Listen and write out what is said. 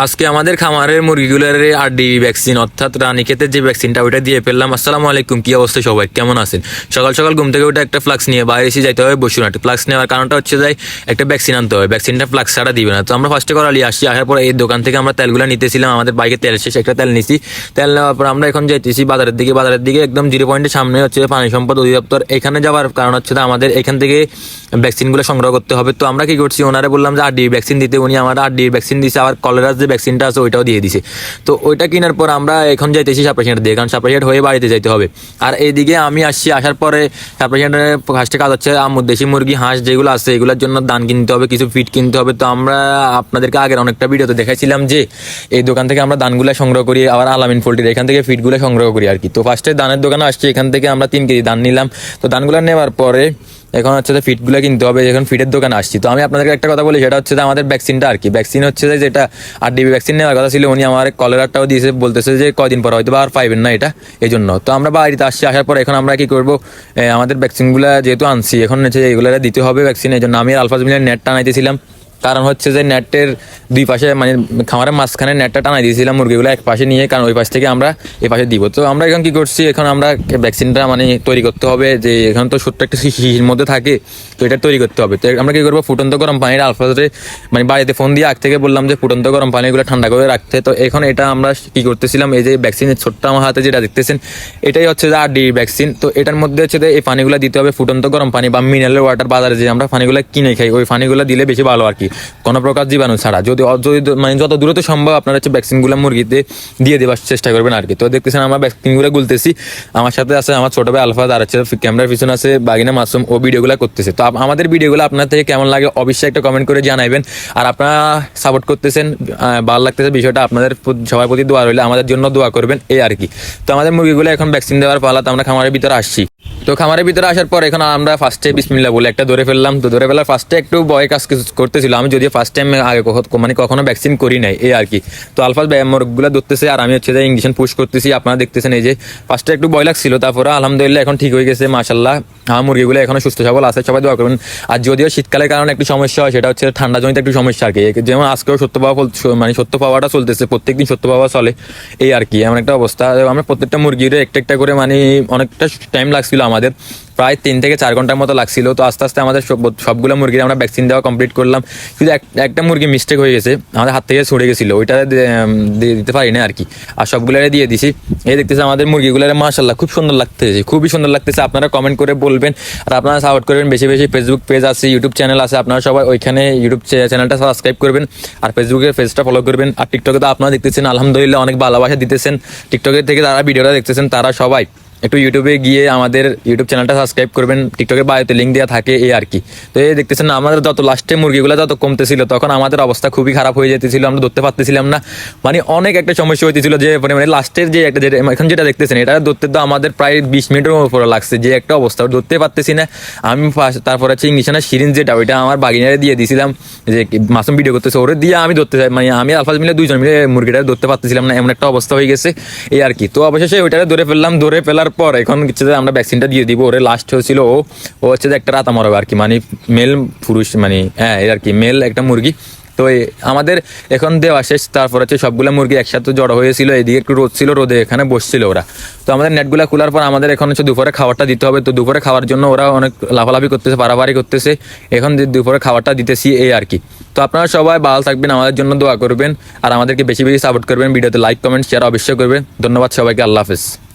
আজকে আমাদের খামারের মুরগিগুলোর আর ডিবি ভ্যাকসিন অর্থাৎ রানীক্ষেতের যে ভ্যাকসিনটা ওইটা দিয়ে ফেললাম। আসসালামু আলাইকুম, কি অবস্থা সবাই? কেমন আছেন? সকাল সকাল ঘুম থেকে ওটা একটা ফ্লাক্স নিয়ে বাইরে এসে যাইতে হবে বসুন ফ্লাক্স নেওয়ার কারণটা হচ্ছে যাই একটা ভ্যাকসিন আনতে হবে। ভ্যাকসিনটা ফ্লাক্স ছাড়া দিবে না। তো আমরা ফার্স্টে করালি, আসছি, আসার পর এই দোকান থেকে আমরা তেলগুলো নিতেছিলাম। আমাদের বাইকে তেল শেষ, একটা তেল নিছি। তেল নেওয়ার পর আমরা এখন যাইতেছি বাজারের দিকে। বাজারের দিকে একদম জিরো পয়েন্টের সামনে হচ্ছে পানি সম্পদ অধিদপ্তর। এখানে যাওয়ার কারণ হচ্ছে আমাদের এখান থেকে ভ্যাকসিনগুলো সংগ্রহ করতে হবে। তো আমরা কি করছি? ওনারে বললাম যে আর ডি ভ্যাকসিন দিতে। উনি আমার আর ডি ভ্যাকসিন দিছে। আবার কলেরার যে ভ্যাকসিনটা আছে ওইটাও দিয়ে দিছে। তো ওইটা কেনার পর আমরা এখন যাইতেছি সাপ্রাসিয়াট দিয়ে কারণ সাপ্রাসিয়াট হয়ে বাড়িতে যাইতে হবে। আর এইদিকে আমি আসছি, আসার পরে সাপ্রাসিয়াটের ফার্স্টে কাজ হচ্ছে দেশি মুরগি, হাঁস যেগুলো আছে, এগুলোর জন্য দান কিনতে হবে, কিছু ফিট কিনতে হবে। তো আমরা আপনাদেরকে আগের অনেকটা ভিডিওতে দেখাইছিলাম যে এই দোকান থেকে আমরা দানগুলো সংগ্রহ করি, আবার আলামিন পোল্ট্রির এখান থেকে ফিটগুলো সংগ্রহ করি আর কি। তো ফার্স্টে দানের দোকানে আসছি, এখান থেকে আমরা তিন কেজি দান নিলাম। তো দানগুলো নেওয়ার পরে এখন হচ্ছে যে ফিটগুলো কিনতে হবে, এখন ফিটের দোকান আসছি। তো আমি আপনাদেরকে একটা কথা বলি, সেটা হচ্ছে যে আমাদের ভ্যাকসিনটা আর কি। ভ্যাকসিন হচ্ছে যে যেটা আর ডিবি ভ্যাকসিন নেওয়ার কথা ছিল, উনি আমার কলেরাটাও দিয়েছে, বলতেছে যে কদিন পর, হয়তো বা আর পাইবেন না এটা এই জন্য তো আমরা বাড়িতে আসছি, আসার পর এখন আমরা কি করব আমাদের ভ্যাকসিনগুলো যেহেতু আনছি, এখন হচ্ছে এগুলো দিতে হবে ভ্যাকসিন এই জন্য আমি আলফাজ মিলিয়ান নেট টানাইতেছিলাম। কারণ হচ্ছে যে নেটের দুই পাশে মানে খামারের মাঝখানে নেটটা টানাই দিয়েছিলাম মুরগিগুলো এক পাশে নিয়ে, কারণ ওই পাশ থেকে আমরা এই পাশে দিব। তো আমরা এখন কি করছি, এখন আমরা ভ্যাকসিনটা মানে তৈরি করতে হবে যে এখন তো ছোট্ট একটা শিশির মধ্যে থাকে, তো এটা তৈরি করতে হবে। তো আমরা কী করব, ফুটন্ত গরম পানির আলফাজে মানে বাড়িতে ফোন দিয়ে আগ থেকে বললাম যে ফুটন্ত গরম পানিগুলো ঠান্ডা করে রাখতে। তো এখন এটা আমরা কি করতেছিলাম, এই যে ভ্যাকসিনের ছোট্ট আমার হাতে যেটা দেখতেছেন, এটাই হচ্ছে যে আর ডি ভ্যাকসিন তো এটার মধ্যে হচ্ছে যে এই পানিগুলো দিতে হবে ফুটন্ত গরম পানি বা মিনারেল ওয়াটার বাজারে যে আমরা পানিগুলো কিনে খাই, ওই পানিগুলো দিলে বেশি ভালো আর কি। কোনো প্রকার জীবাণু ছাড়া। যদি মানে যত দূরত সম্ভব আপনারা হচ্ছে ভ্যাকসিনগুলো মুরগিতে দিয়ে দেওয়ার চেষ্টা করবেন আর কি। তো দেখতেছেন আমরা ভ্যাকসিনগুলো গুলতেছি। আমার সাথে আছে আমার ছোট ভাই আলফাজ আর হচ্ছে ক্যামেরার পিছনে আছে বাগিনা মাসুম, ও ভিডিওগুলো করতেছে। তো আমাদের ভিডিওগুলো আপনার থেকে কেমন লাগে অবশ্যই একটা কমেন্ট করে জানাইবেন। আর আপনারা সাপোর্ট করতেছেন ভালো লাগতেছে বিষয়টা, আপনাদের সবার প্রতি দোয়া রইলে, আমাদের জন্য দোয়া করবেন, এই আর কি। তো আমাদের মুরগিগুলো এখন ভ্যাকসিন দেওয়ার পালা, তো আমরা খামারের ভিতরে আসছি। তো খামারের ভিতরে আসার পর এখন আমরা ফার্স্টে বিসমিল্লা বলে একটা ধরে ফেললাম। তো ধরে ফেলার ফার্স্টে একটু ভয় কাজ করতেছিল। আমি যদিও ফার্স্ট টাইম আগে মানে কখনো ভ্যাকসিন করি নাই, এই আর কি। তো আলফাস মোরগুলো ধরতেছে আর আমি হচ্ছে যে ইঞ্জেকশন পুশ করতেছি। আপনারা দেখতেছেন এই যে ফার্স্টে একটু ভয় লাগছিল। তারপরে আলহামদুলিল্লাহ এখন ঠিক হয়ে গেছে মাশাল্লাহ আমার মুরগিগুলো এখনও সুস্থ, সবল আছে, সবাই দোয়া করবেন। আর যদিও শীতকালের কারণে একটু সমস্যা হয়, সেটা হচ্ছে ঠান্ডা জনিত একটু সমস্যা আর কি। যেমন আজকেও সত্য পাওয়া মানে সত্য পাওয়াটা চলতেছে, প্রত্যেকদিন সত্য পাওয়া চলে, এই আর কি। এমন একটা অবস্থা। আমরা প্রত্যেকটা মুরগির একটা একটা করে মানে অনেকটা টাইম লাগছিল আমাদের। প্রায় তিন থেকে চার ঘণ্টার মতো লাগছিল। তো আস্তে আস্তে আমাদের সব- সবগুলো মুরগির আমরা ভ্যাকসিন দেওয়া কমপ্লিট করলাম। এক- একটা মুরগি মিস্টেক হয়ে গেছে। আমাদের হাত থেকে ছড়ে গেছিল। ওইটা দিতে পারি না আর কি। আর সবগুলোরে দিয়ে দিছি। এই দেখতেছে আমাদের মুরগিগুলোর মাশাল্লাহ খুব সুন্দর লাগতেছে। খুবই সুন্দর লাগতেছে। আপনারা কমেন্ট করে বলবেন। আর আপনারা সাপোর্ট করবেন। বেশি বেশি ফেসবুক পেজ আছে ইউটিউব চ্যানেল আছে। আপনারা সবাই ওইখানে ইউটিউব চ্যানেলটা সাবস্ক্রাইব করবেন। আর ফেসবুকের পেজটা ফলো করবেন। আর টিকটকে তো আপনারা দেখতেছেন, আলহামদুলিল্লাহ অনেক ভালোবাসা দিতেছেন। টিকটকের থেকে যারা ভিডিওটা দেখতেছেন, তারা সবাই একটু ইউটিউবে গিয়ে আমাদের ইউটিউব চ্যানেলটা সাবস্ক্রাইব করবেন। টিকটকের বায়োতে লিঙ্ক দেওয়া থাকে এই আর কি। তো এই দেখতেছেন না, আমাদের যত লাস্টে মুরগিগুলো যত কমতেছিল তখন আমাদের অবস্থা খুবই খারাপ হয়ে যেতেছিল আমরা ধরতে পারতেছিলাম না। মানে অনেক একটা সমস্যা হইতেছিল যে মানে মানে লাস্টের যে একটা যেটা এখন যেটা দেখতেছেন এটা ধরতে তো আমাদের প্রায় বিশ মিনিটের উপরে লাগছে যে একটা অবস্থা ধরতে পারতেছি না। আমি ফার্স্ট- তারপর হচ্ছে ইংলিশানের সিরিঞ্জ যেটা ওইটা আমার বাগিনারে দিয়ে দিয়েছিলাম যে মাসুম ভিডিও করতেছে ওরে দিয়ে আমি ধরতে চাই মানে আমি আলফাজ মিলে দুইজন মিলে মুরগিটা ধরতে পারতেছিলাম না এমন একটা অবস্থা হয়ে গেছে এই আর কি। তো অবশেষে ওইটা ধরে ফেললাম ধরে ফেলার পর এখন হচ্ছে যে আমরা ভ্যাকসিনটা দিয়ে দিব। ওরে লাস্ট হয়েছিল ও ও হচ্ছে যে একটা রাতা মরবে আর কি মানে মেল পুরুষ মানে হ্যাঁ এই আর কি মেল একটা মুরগি। তো আমাদের এখন দেওয়া শেষ, তারপর হচ্ছে সবগুলো মুরগি একসাথে জড়ো হয়েছিল, এদিকে একটু রোদ ছিল, রোদে এখানে বসছিল ওরা। তো আমাদের নেটগুলো খোলার পর আমাদের এখন হচ্ছে দুপুরে খাবারটা দিতে হবে। তো দুপুরে খাওয়ার জন্য ওরা অনেক লাফালাফি করতেছে পারাপারি করতেছে। এখন যে দুপুরে খাবারটা দিতেছি এই আর কি। তো আপনারা সবাই ভালো থাকবেন, আমাদের জন্য দোয়া করবেন। আর আমাদেরকে বেশি বেশি সাপোর্ট করবেন, ভিডিওতে লাইক কমেন্ট শেয়ার অবশ্যই করবেন। ধন্যবাদ সবাইকে, আল্লাহ হাফেজ।